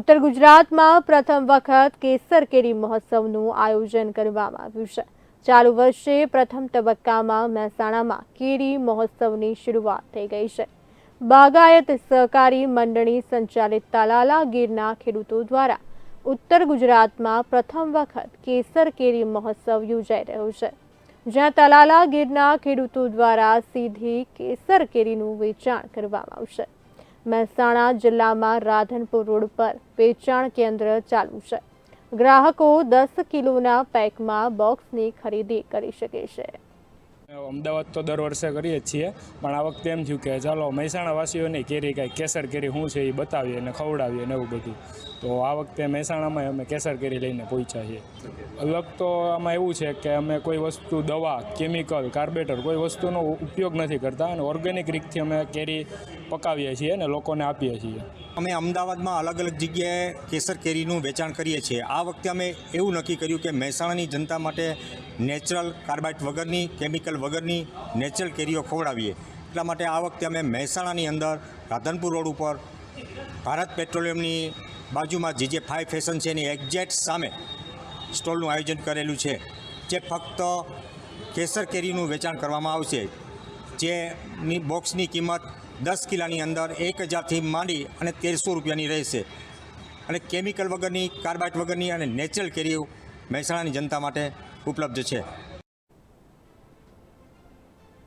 ઉત્તર ગુજરાતમાં પ્રથમ વખત કેસર કેરી મહોત્સવનું આયોજન કરવામાં આવ્યું છે. ચાલુ વર્ષે પ્રથમ તબક્કામાં મહેસાણામાં કેરી મહોત્સવની શરૂઆત થઈ ગઈ છે. બાગાયત સહકારી મંડળી સંચાલિત તાલાલા ગીરના ખેડૂતો દ્વારા ઉત્તર ગુજરાતમાં પ્રથમ વખત કેસર કેરી મહોત્સવ યોજાઈ રહ્યો છે. જ્યાં તલાલા ગીરના ખેડૂતો દ્વારા સીધી કેસર કેરીનું વેચાણ કરવામાં આવશે. મહેસાણા જિલ્લામાં રાધનપુર રોડ પર વેચાણ કેન્દ્ર ચાલુ છે. ગ્રાહકો દસ કિલોના પેકમાં બોક્સની ખરીદી કરી શકે છે. અમદાવાદ તો દર વર્ષે કરીએ જ છીએ, પણ આ વખતે એમ થયું કે ચાલો મહેસાણા વાસીઓને કેરી કાંઈ કેસર કેરી શું છે એ બતાવીએ અને ખવડાવીએ ને એવું બધું. તો આ વખતે મહેસાણામાં અમે કેસર કેરી લઈને પહોંચ્યા છીએ. અલગ તો આમાં એવું છે કે અમે કોઈ વસ્તુ, દવા, કેમિકલ, કાર્બેટર કોઈ વસ્તુનો ઉપયોગ નથી કરતા અને ઓર્ગેનિક રીતથી અમે કેરી પકાવીએ છીએ અને લોકોને આપીએ છીએ. અમે અમદાવાદમાં અલગ અલગ જગ્યાએ કેસર કેરીનું વેચાણ કરીએ છીએ. આ વખતે અમે એવું નક્કી કર્યું કે મહેસાણાની જનતા માટે નેચરલ કાર્બાઇટ વગરની, કેમિકલ વગરની નેચરલ કેરીઓ ખવડાવીએ. એટલા માટે આ વખતે અમે મહેસાણાની અંદર રાધનપુર રોડ ઉપર ભારત પેટ્રોલિયમની બાજુમાં જે જે ફાઈવ ફેશન છે એની એક્ઝેક્ટ સામે સ્ટોલનું આયોજન કરેલું છે, જે ફક્ત કેસર કેરીનું વેચાણ કરવામાં આવશે, જેની બોક્સની કિંમત દસ કિલાની અંદર એક હજારથી માંડી અને તેરસો રૂપિયાની રહેશે. અને કેમિકલ વગરની કાર્બાઇટ વગરની અને નેચરલ કેરીઓ મહેસાણાની જનતા માટે ઉપલબ્ધ છે.